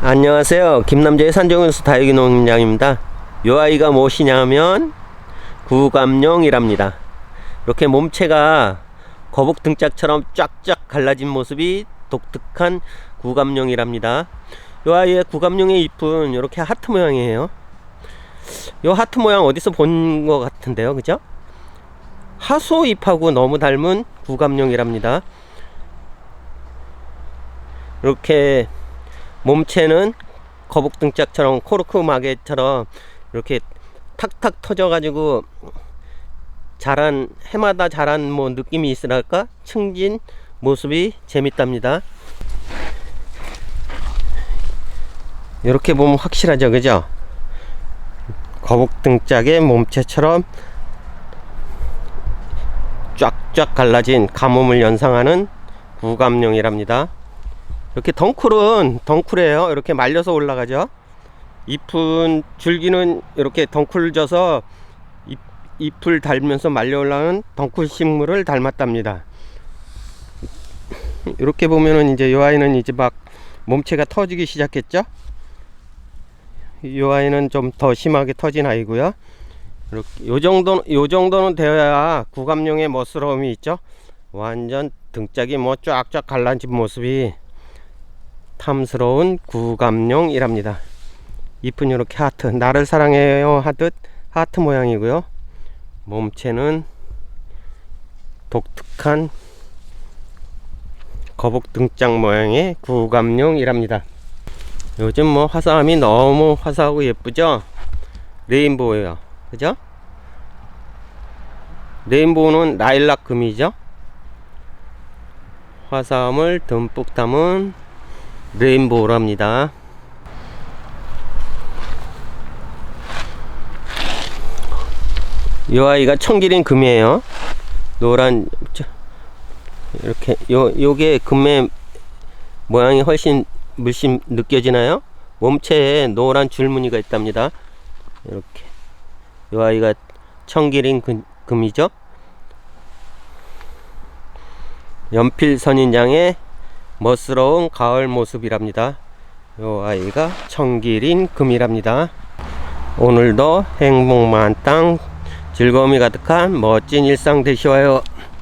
안녕하세요. 김남재의 산정은수 다육이 농장입니다. 요 아이가 무엇이냐면 구감룡이랍니다. 이렇게 몸체가 거북 등짝처럼 쫙쫙 갈라진 모습이 독특한 구감룡이랍니다. 요 아이의 구감룡의 잎은 이렇게 하트 모양이에요. 요 하트 모양 어디서 본 것 같은데요, 그죠? 하소 잎하고 너무 닮은 구감룡이랍니다. 이렇게 몸체는 거북 등짝처럼 코르크 마개처럼 이렇게 탁탁 터져가지고 자란 해마다 자란 뭐 느낌이 있으랄까 승진 모습이 재밌답니다. 이렇게 보면 확실하죠, 그죠? 거북 등짝의 몸체처럼 쫙쫙 갈라진 가뭄을 연상하는 구감룡이랍니다. 이렇게 덩쿨은 덩쿨이에요. 이렇게 말려서 올라가죠. 잎은 줄기는 이렇게 덩쿨 져서 잎, 잎을 달면서 말려 올라가는 덩쿨 식물을 닮았답니다. 이렇게 보면은 이제 이 아이는 이제 막 몸체가 터지기 시작했죠. 이 아이는 좀 더 심하게 터진 아이고요. 이렇게 요 정도 요 정도는 되어야 구감용의 멋스러움이 있죠. 완전 등짝이 뭐 쫙쫙 갈라진 모습이 탐스러운 구감룡이랍니다. 잎은 이렇게 하트, 나를 사랑해요 하듯 하트 모양이고요. 몸체는 독특한 거북 등짝 모양의 구감룡이랍니다. 요즘 뭐 화사함이 너무 화사하고 예쁘죠? 레인보우예요. 그죠? 레인보우는 라일락 금이죠? 화사함을 듬뿍 담은 레인보우랍니다. 이 아이가 청기린 금이에요. 노란 저- 이렇게 요 요게 금의 모양이 훨씬 물씬 느껴지나요? 몸체에 노란 줄무늬가 있답니다. 이렇게 이 아이가 청기린 금, 금이죠. 연필 선인장의 멋스러운 가을 모습이랍니다. 요 아이가 청기린 금이랍니다. 오늘도 행복 만 땅 즐거움이 가득한 멋진 일상 되시와요.